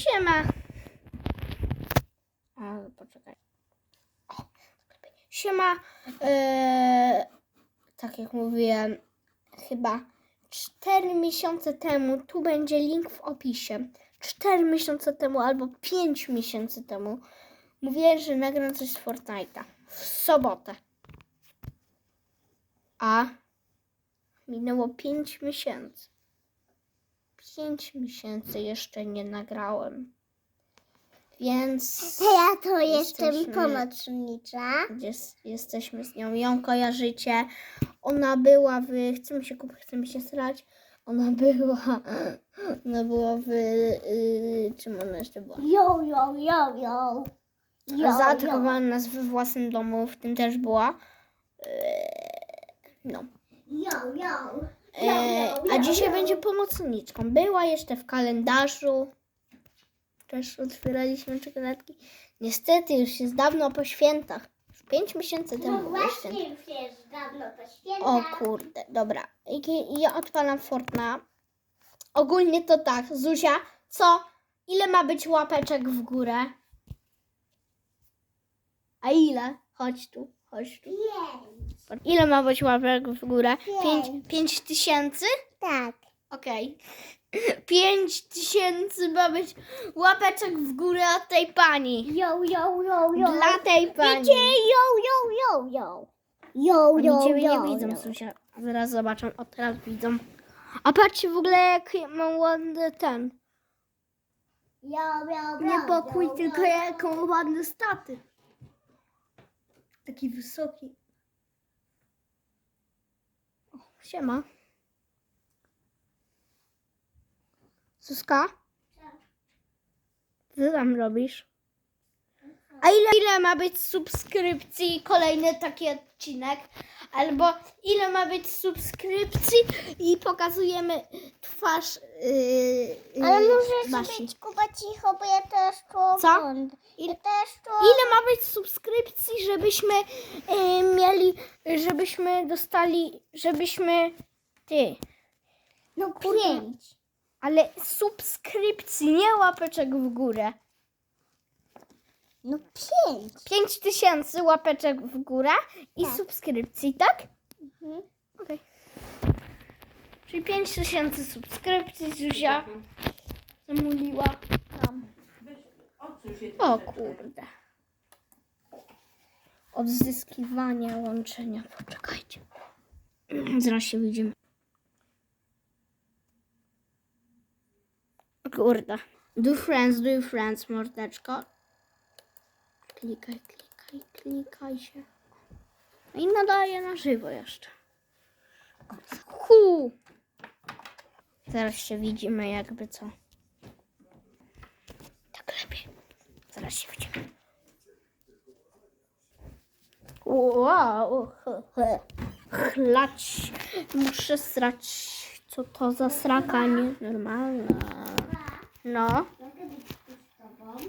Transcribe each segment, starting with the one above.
Siema. A, poczekaj. Siema. Eee, tak jak mówiłem, chyba 4 miesiące temu, tu będzie link w opisie. 4 miesiące temu albo 5 miesięcy temu mówiłem, że nagram coś z Fortnite'a. W sobotę. A minęło 5 miesięcy. 5 miesięcy jeszcze nie nagrałem. Więc To ja to jestem Jesteśmy- pomocnicza. jest, jesteśmy z nią. Ją kojarzycie. Ona była w. Chce mi się kupić, chce mi się srać. Ona była. Ona była w. Yy, czym ona jeszcze była? Jo, jo, jo, jo. Jo, Zaatakowała nas we własnym domu, w tym też była. Yy, no. Jo, jo. E, a dzisiaj będzie pomocniczką. Była jeszcze w kalendarzu. Też otwieraliśmy czekoladki. Niestety już jest dawno po świętach. Już pięć miesięcy No temu święta. właśnie już jest dawno po święta. O kurde, dobra. I- Ja odpalam Fortnite. Ogólnie to tak, Zuzia, co? Ile ma być łapeczek w górę? A ile? Chodź tu, chodź tu. Ile ma być łapek w górę? Pięć. Pięć, pięć tysięcy? Tak. Okej. Pięć tysięcy ma być łapeczek w górę od tej pani. Jo, jo, jo, jo. Dla tej pani. Wiecie, jo, jo, jo, jo. Jo, Oni ciebie jo, nie widzą, jo. Susia. Zaraz zobaczą. O, teraz widzą. A patrzcie w ogóle, jak mam ładny ten. Jo, jo, Nie jo, pokój, jo, tylko jaką ładny staty. Taki wysoki. O, siema. Suska? Co ty tam robisz? Ile, ma być subskrypcji kolejny taki odcinek? Albo ile ma być subskrypcji i pokazujemy twarz yy, Ale yy, muszę Basi. sobie kupa cicho, bo ja też to Co? oglądam. Ja też to... Ile ma być subskrypcji, żebyśmy y, mieli, żebyśmy dostali, żebyśmy ty, No pięć. ale subskrypcji, nie łapeczek w górę. No pięć. 5 tysięcy łapeczek w górę i Tak. subskrypcji, tak? Mhm. Okej. Czyli 5 tysięcy subskrypcji Zuzia zamówiła. Tam. O kurde. Odzyskiwanie łączenia. Poczekajcie. Zaraz się widzimy. O Kurde. Do friends, do friends, mordeczko. Klikaj, klikaj, klikaj się. No I nadaje na żywo jeszcze. Hu! Zaraz się widzimy jakby co. Tak lepiej. Zaraz się widzimy. Wow. Chlać. Muszę srać. Co to za sraka nienormalna. No.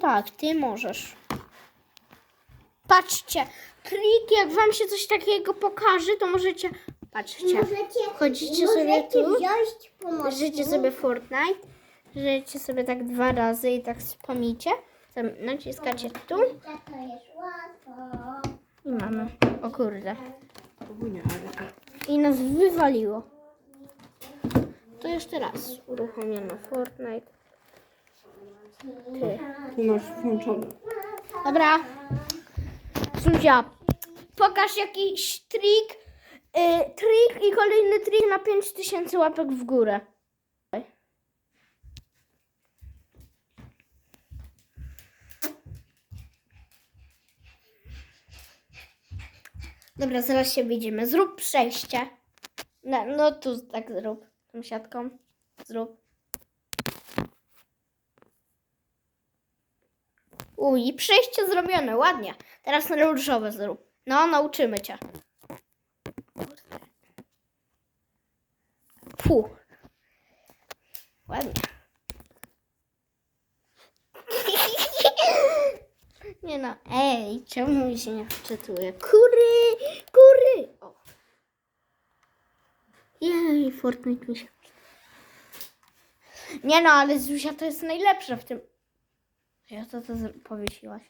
Tak, ty możesz. Patrzcie. Trik, jak wam się coś takiego pokaże, to możecie... Patrzcie. Możecie, Wchodzicie możecie sobie tu. wziąć pomoc. Życie sobie Fortnite. Życie sobie tak dwa razy i tak spamicie. Tam naciskacie tu To jest łatwo. i mamy. O kurde. I nas wywaliło. To jeszcze raz. Uruchomiono Fortnite. Ty. Tu masz włączone. Dobra. Zuzia, pokaż jakiś trik. Y, trik i kolejny trik na 5000 łapek w górę. Dobra, zaraz się widzimy. Zrób przejście. No, no tu tak zrób. Tą siatką. Zrób. Uj, przejście zrobione, ładnie. Teraz na różowe zrób. No, nauczymy cię. Fu. Ładnie. Nie no, ej, czemu mi się nie wczytuje? Kury, kury. O. Jej, Fortnite mi się. Nie no, ale Zuzia to jest najlepsza w tym. Co to zro- powiesiłaś?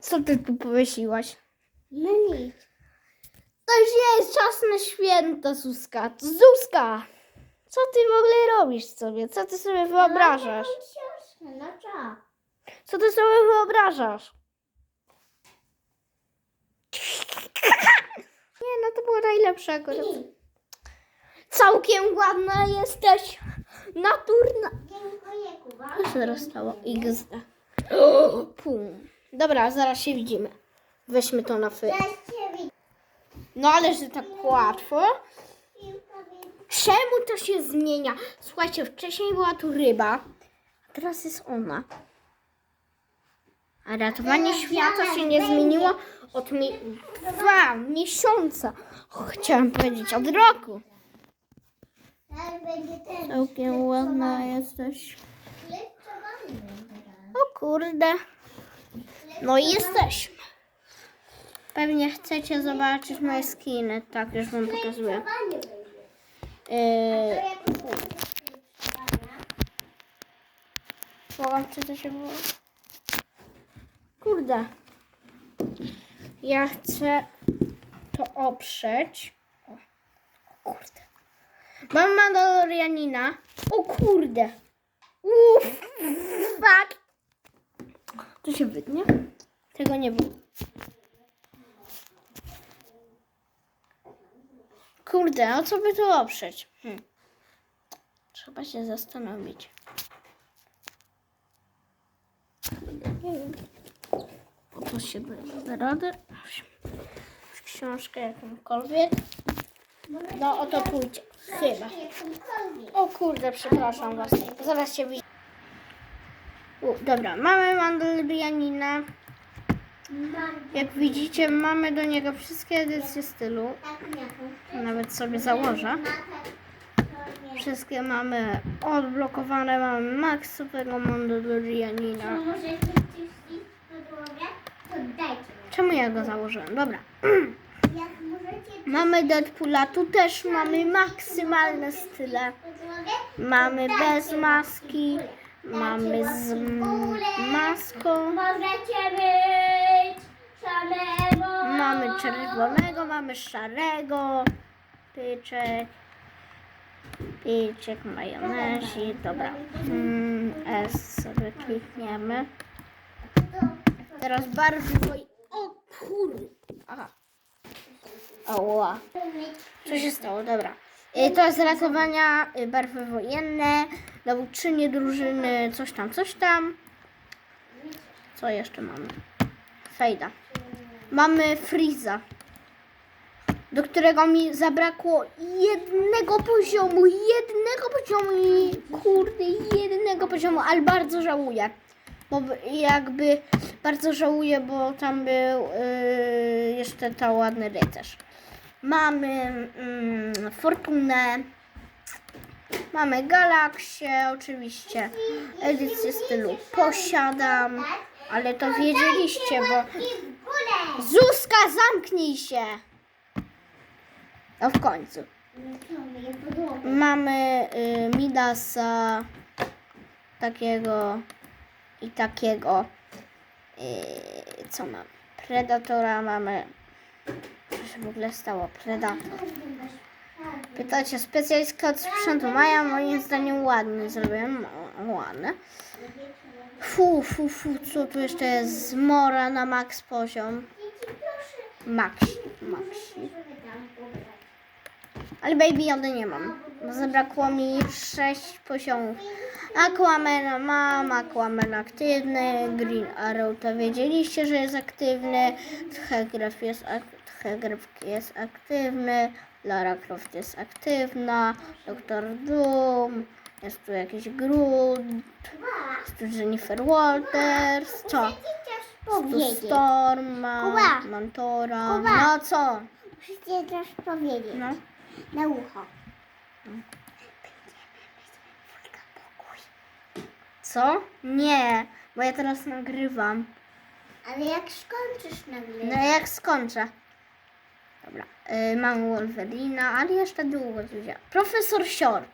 Co ty tu powiesiłaś? No nic. To już nie jest czas na święta, Zuzka. Zuzka! Co ty w ogóle robisz sobie? Co ty sobie wyobrażasz? No, co? Co ty sobie wyobrażasz? Nie, no to było najlepsze akurat. Całkiem ładna jesteś. Naturna. Dziękuję, Kuba. Co się teraz stało? XD. Pum. Dobra, zaraz się widzimy. Weźmy to na fy. No ale że tak łatwo. Czemu to się zmienia? Słuchajcie, wcześniej była tu ryba, a teraz jest ona. A ratowanie świata się nie zmieniło od mi- dwa miesiąca. Chciałam powiedzieć od roku. Całkiem ładna jesteś. O kurde. No i jesteśmy. Pewnie chcecie zobaczyć moje skiny. Tak, już wam pokazuję. Yy. Mogłam czy to się było? Kurde. Ja chcę to oprzeć. O kurde. Mam Mandalorianina. O kurde. Uff, fuck. To się wytnie? Tego nie było. Kurde, a co by tu oprzeć? Hm. Trzeba się zastanowić. Nie. Po się da radę? Książkę jakąkolwiek. No o to pójdzie. Chyba. O kurde, przepraszam was. Zaraz się widzę. Dobra, mamy Mandalorianina. Jak widzicie, mamy do niego wszystkie edycje stylu. Nawet sobie założę. Wszystkie mamy odblokowane. Mamy maksowego Mandalorianina. Czemu ja go założyłem? Dobra. Mamy Deadpoola, tu też mamy maksymalne style. Mamy bez maski, mamy z maską, możecie być samego. mamy czerwonego, mamy szarego, pyczek, pyczek, majonezik, dobra. Mm, S sobie klikniemy. Teraz barwy. O kurde! Aha. Oła. Co się stało? Dobra. Y, To jest ratowania y, barwy wojenne, dowódczynie drużyny, coś tam, coś tam. Co jeszcze mamy? Fejda. Mamy Freeza, do którego mi zabrakło jednego poziomu, jednego poziomu i kurde, jednego poziomu, ale bardzo żałuję. Bo by- jakby bardzo żałuję, bo tam był y, jeszcze ta ładny rycerz. Mamy mm, Fortunę. Mamy Galaksię, oczywiście. Edycję stylu posiadam. Ale to wiedzieliście, bo... Zuzka, zamknij się! No w końcu. Mamy y, Midasa takiego i takiego. Y, co mamy? Predatora mamy. Co się w ogóle stało? Predator. Pytacie, specjalistka od sprzętu Maja moim zdaniem ładny zrobiłem. Ładne. Fu, fu, fu, co tu jeszcze jest? Zmora na max poziom. Maxi, maxi. Ale Baby Jody nie mam. Zabrakło mi 6 poziomów. Aquaman mam, Aquaman aktywny, Green Arrow to wiedzieliście, że jest aktywny, Tchegref jest, ak- Tchegref jest aktywny, Lara Croft jest aktywna, Doktor Doom, jest tu jakiś Groot, jest tu Jennifer Walters, co? Coś Tu powiedzieć? Storm, ma, Kuba. Mantora, Kuba. no co? Musicie coś powiedzieć. No. Na ucho. Co? Nie, bo ja teraz nagrywam. Ale jak skończysz nagle? No jak skończę. Dobra, y, mam Wolverina, ale jeszcze długo Zuzia. Profesor Siorb.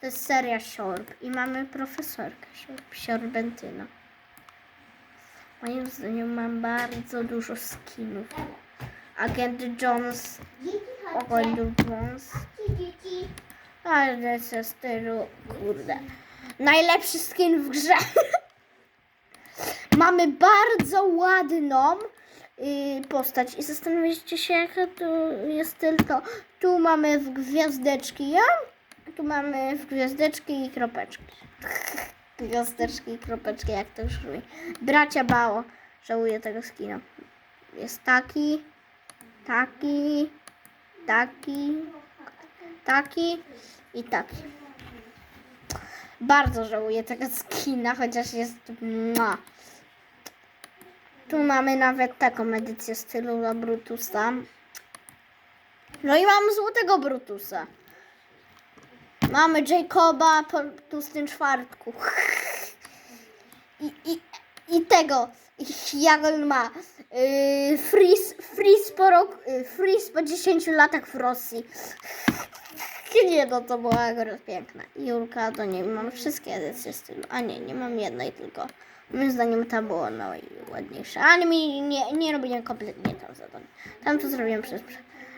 To jest seria Siorb i mamy profesorkę Siorb, Siorbentyna. Moim zdaniem mam bardzo dużo skinów. Agent Jones, chodźcie. Jones, ale ze stylu, kurde. Najlepszy skin w grze. mamy bardzo ładną postać i zastanawiacie się, jaka to jest styl, to tu mamy w gwiazdeczki ja, tu mamy w gwiazdeczki i kropeczki. Gwiazdeczki i kropeczki, jak to już mówi. Bracia Bało, żałuję tego skina. Jest taki, taki, taki, taki i taki. Bardzo żałuję tego skina, chociaż jest... Mua. Tu mamy nawet taką edycję stylu Brutusa. No i mamy złotego Brutusa. Mamy Jacoba po tłustym czwartku. I, i, i tego, jak on ma. Yy, freeze, freeze, po rok, yy, freeze po 10 latach w Rosji. Nie no, to była akurat piękna. Julka, to nie mam wszystkie edycje stylu. A nie, nie mam jednej tylko. Moim zdaniem ta była najładniejsza. Ale mi nie, nie robiłem kompletnie tam zadań. Tam to zrobiłem przez...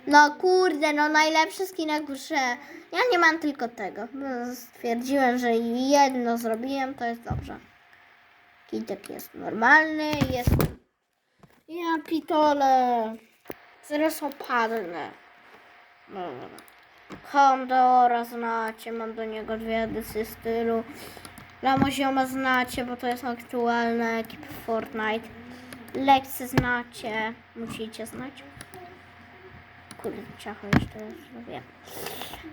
No kurde, no najlepszy w grze. Ja nie mam tylko tego. No, Stwierdziłem, że jedno zrobiłem, to jest dobrze. Kitek jest normalny, jest... Ja pitole. Zaraz opadnę. Dobra. Kondora znacie, mam do niego dwie edycje stylu. Lamozioma znacie, bo to jest aktualna ekipa Fortnite. Lexy znacie, musicie znać. Kurde, ciacho jeszcze wiem.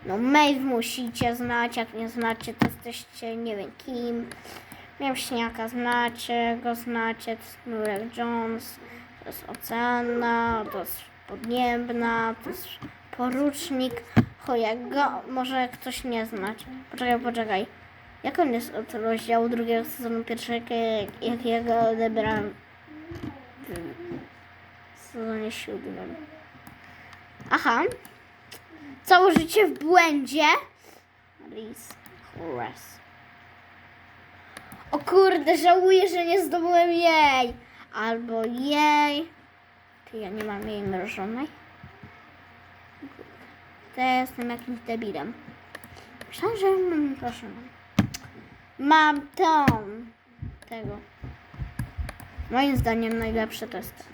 No Maeve musicie znać, jak nie znacie, to jesteście nie wiem kim. Mięśniaka znacie, go znacie, to jest Nurek Jones, to jest Oceana, to jest Podniebna, to jest Porucznik. Chojak go może ktoś nie znać. Poczekaj, poczekaj. Jak on jest od rozdziału drugiego sezonu pierwszego, jak, ja go odebrałem w sezonie siódmym? Aha. Całe życie w błędzie. Riz Horace. O kurde, żałuję, że nie zdobyłem jej. Albo jej. Ty, ja nie mam jej mrożonej. To ja jestem jakimś debilem. Myślałam, że mam mrożoną. Mam tą. Tego. Moim zdaniem najlepsze to jest.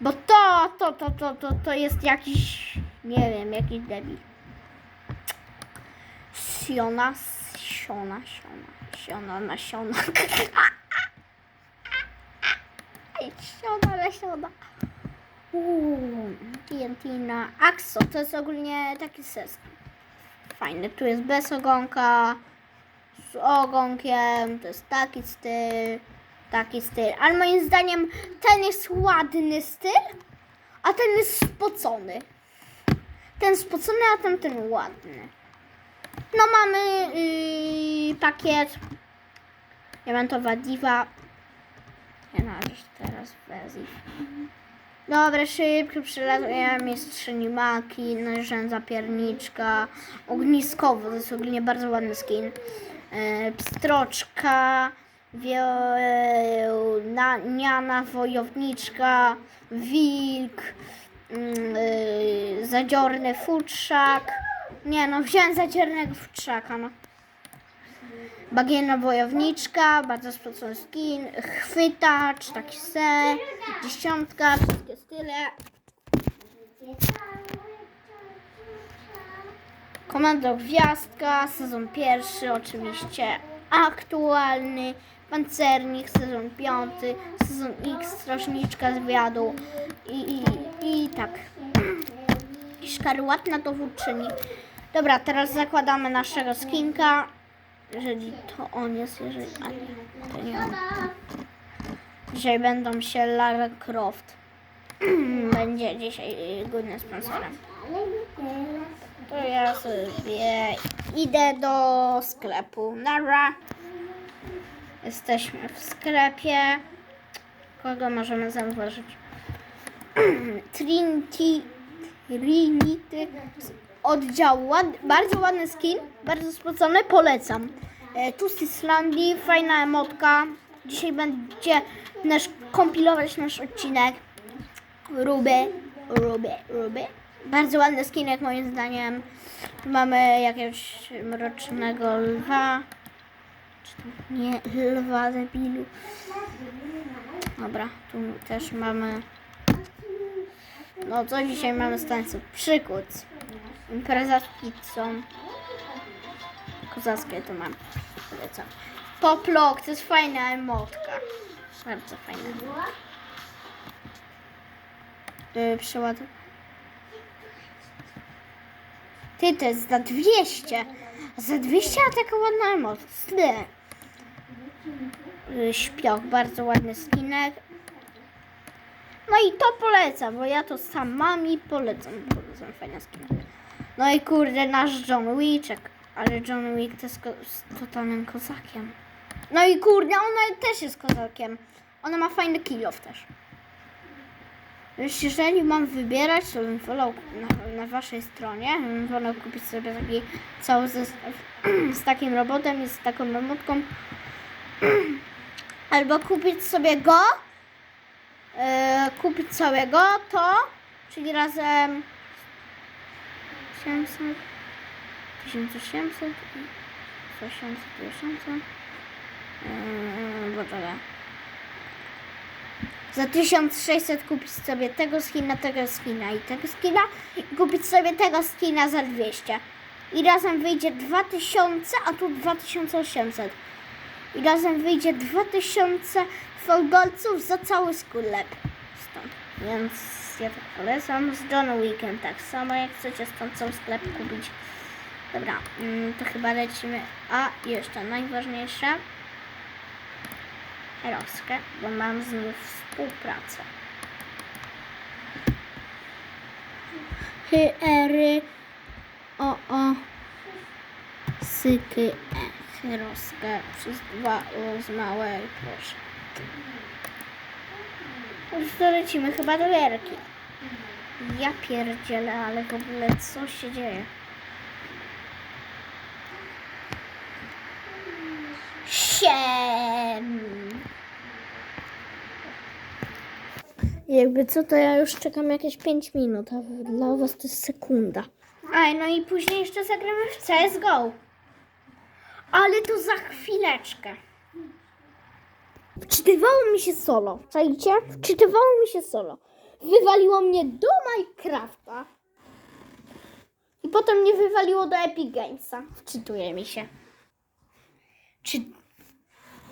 Bo to, to, to, to, to, to jest jakiś, nie wiem, jakiś debil. Siona, siona, siona, siona, nasiona. Siona, nasiona. Uuu, TNT na Axo, to jest ogólnie taki sesk. Fajny, tu jest bez ogonka, z ogonkiem, to jest taki styl, taki styl. Ale moim zdaniem ten jest ładny styl, a ten jest spocony. Ten spocony, a tamten ładny. No mamy yy, pakiet Diamentowa Diva. Ja na rzecz teraz wezję. Dobra, szybko przelatuję mistrzyni Maki, narzędza pierniczka, ogniskowo, to jest ogólnie bardzo ładny skin. E, pstroczka, wielniana wojowniczka, wilk, mm, e, zadziorny futrzak. Nie no, wziąłem zadziornego futrzaka, no. Bagienna wojowniczka, bardzo spocony skin, chwytacz, taki se, dziesiątka, wszystkie style. Komando Gwiazdka, sezon pierwszy oczywiście aktualny, Pancernik, sezon piąty, sezon X, Strażniczka Zwiadu i, i, i tak. I szkarłatna dowódczyni. Dobra, teraz zakładamy naszego skinka. Jeżeli to on jest, jeżeli... A nie, to nie on. Dzisiaj będą się Lara Croft. Będzie dzisiaj y, głównym sponsorem. To ja sobie idę do sklepu. Nara. Jesteśmy w sklepie. Kogo możemy zauważyć? Trinity. Trinity z oddziału. Ład, bardzo ładny skin, bardzo spocony, polecam. E, tu z Islandii, fajna emotka. Dzisiaj będzie nasz, kompilować nasz odcinek. Ruby, Ruby, Ruby. Bardzo ładny skinek moim zdaniem. Mamy jakiegoś mrocznego lwa. Czy to nie lwa debilu. Dobra, tu też mamy. No co dzisiaj mamy z tańców? Przykład. Impreza z pizzą. Kozackie to mam. Polecam. Poplok, to jest fajna emotka. Bardzo fajna. Yy, przeładuj. Ty, to jest za 200. Za 200 a taka ładna emocja. Yy, Śpioch, bardzo ładny skinek. No i to polecam, bo ja to sam mam i polecam. Polecam fajne skiny. No i kurde, nasz John Wiczek. Ale John Wick to jest ko- z totalnym kozakiem. No i kurde, ona też jest kozakiem. Ona ma fajny kilof też. Jeżeli mam wybierać, to bym wolał na, na waszej stronie, bym wolał kupić sobie taki cały zestaw z takim robotem i z taką memotką. Albo kupić sobie go, e, kupić całego to, czyli razem 700, 1800 i 800, 2000. Yy, poczekaj. Za 1600 kupić sobie tego skina, tego skina i tego skina i kupić sobie tego skina za 200. I razem wyjdzie 2000, a tu 2800. I razem wyjdzie 2000 fałdolców za cały sklep. Stąd. Więc ja tak polecam. Z John Wickiem tak samo, jak chcecie stąd cały sklep kupić. Dobra, mm, to chyba lecimy. A jeszcze najważniejsze. Heroskę, bo mam z nim współpracę. Hy, ery, o, o, syky, e, heroskę przez dwa o z małej, proszę. Już to lecimy chyba do Jerki. Ja pierdzielę, ale w ogóle co się dzieje? Siem. Jakby co, to ja już czekam jakieś 5 minut, a dla was to jest sekunda. Aj, no i później jeszcze zagramy w CSGO. Ale to za chwileczkę. Wczytywało mi się solo. Czajcie? Wczytywało mi się solo. Wywaliło mnie do Minecrafta. I potem mnie wywaliło do Epic Gamesa. Wczytuje mi się. Czy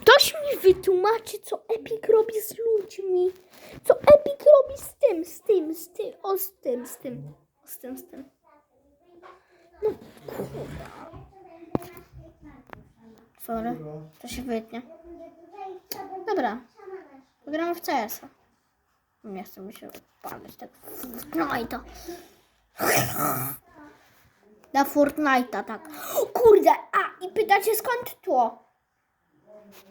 ktoś mi wytłumaczy, co Epic robi z ludźmi? Co Epic robi z tym, z tym, z tym, o z tym, z tym, z tym, z tym. No kurwa. Sorry, to się wytnie. Dobra, gramy w CS. Nie chcę mi się odpalać tak. Fortnite'a. Na Fortnite'a, tak. O kurde, a i pytacie skąd tło?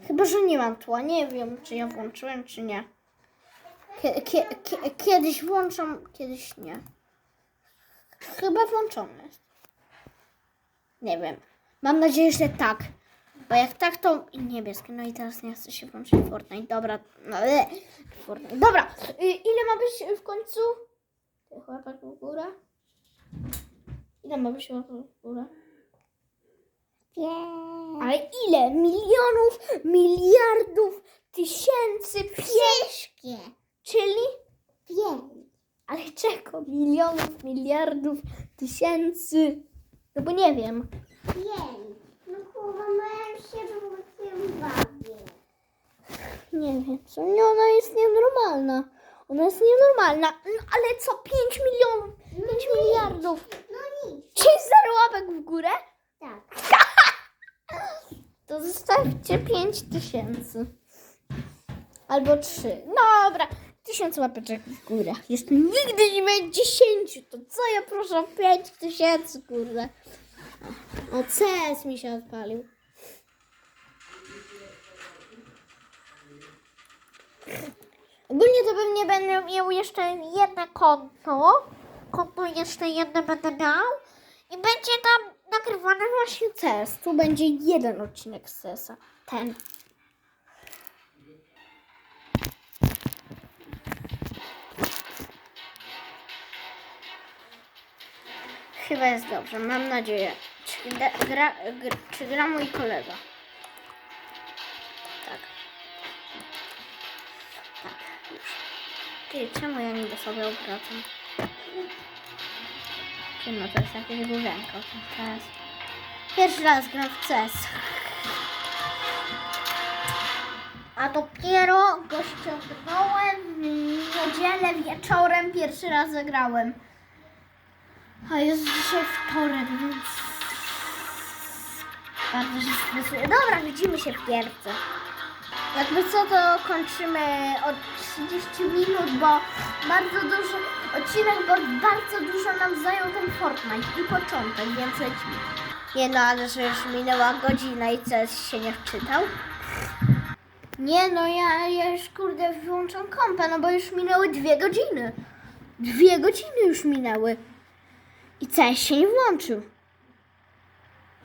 Chyba, że nie mam tła. Nie wiem, czy ja włączyłem, czy nie. Kie, kie, kie, kiedyś włączam, kiedyś nie. Chyba włączony jest. Nie wiem. Mam nadzieję, że tak. Bo jak tak, to niebieskie. No i teraz nie chce się włączyć Fortnite. Dobra. No, e, Fortnite. Dobra. Ile ma być w końcu? Łapek w górę? Ile ma być łapek w górę? Ale ile? Milionów, miliardów, tysięcy, pięć. Czyli? Pięć. Ale czego? Milionów, miliardów, tysięcy. No bo nie wiem. Pięć. No kurwa, miałem się wrócić bawię. Nie wiem, co? Nie, ona jest nienormalna. Ona jest nienormalna. No ale co? 5 milionów, 5 miliardów. No nic. Czy zero łapek w górę? Tak. To zostawcie 5 tysięcy. Albo 3. Dobra, 1000 łapeczek w górę. Jeszcze nigdy nie będzie 10. To co ja proszę o 5 tysięcy, kurde. O, CS mi się odpalił. Ogólnie to pewnie będę miał jeszcze jedno konto. konto jeszcze jedno będę miał i będzie tam nagrywany właśnie CS. Tu będzie jeden odcinek z CS-a. Ten. Chyba jest dobrze, mam nadzieję. Czy, gra, gr, czy gra mój kolega? Tak. Tak, już. Ty, czemu ja niby sobie obracam? No to jest jakieś główienko. Teraz. Pierwszy raz gram w CS. A dopiero go ściągnąłem w niedzielę wieczorem. Pierwszy raz zagrałem. A jest dzisiaj wtorek, więc bardzo się stresuję. Dobra, widzimy się w pierwce. Jakby co, to kończymy od 30 minut, bo bardzo dużo, odcinek, bo bardzo dużo nam zajął ten Fortnite i początek, więc lecimy. Nie no, ale że już minęła godzina i CS się nie wczytał. Nie no, ja, ja już kurde wyłączam kompę, no bo już minęły dwie godziny. Dwie godziny już minęły. I CS się nie włączył.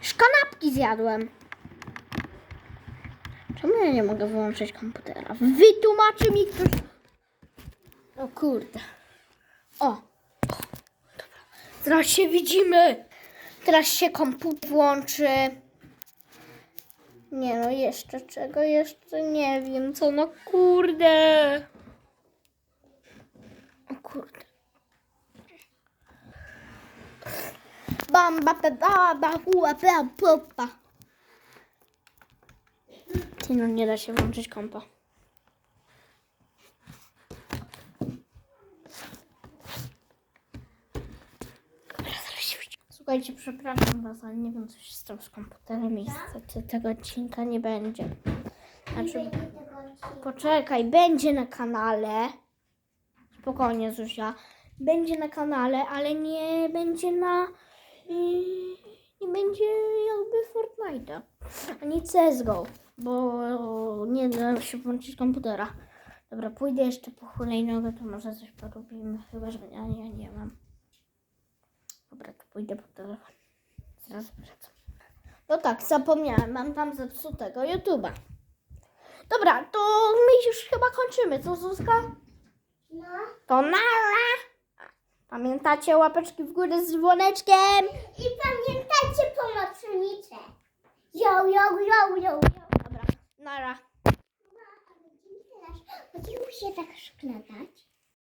Już kanapki zjadłem. Czemu ja nie mogę wyłączyć komputera? Wytłumaczy mi ktoś. O kurde. O. Dobra. Teraz się widzimy. Teraz się komputer włączy. Nie no, jeszcze czego? Jeszcze nie wiem co. No kurde. O kurde. Bam, ba, ba, ba, ba, hua, ba, ba, ba. Ty no, nie da się włączyć kompa. Słuchajcie, przepraszam was, ale nie wiem, co się stało z komputerem i niestety tego odcinka nie będzie. Znaczy, poczekaj, będzie na kanale. Spokojnie, Zuzia. Będzie na kanale, ale nie będzie na... Yy, nie będzie jakby Fortnite'a. Ani CSGO, bo nie da się włączyć komputera. Dobra, pójdę jeszcze po hulajnogę, to może coś porobimy. Chyba, że ja, ja nie mam. Dobra, to pójdę po telefon. Zaraz wracam. No tak, zapomniałem, mam tam zepsutego YouTube'a. Dobra, to my już chyba kończymy, co Zuzka? No. To nara! Pamiętacie łapeczki w górę z dzwoneczkiem? I pamiętajcie pomocnicze. Yo, yo, yo, yo, yo. Nara. Będziemy się tak szkladać.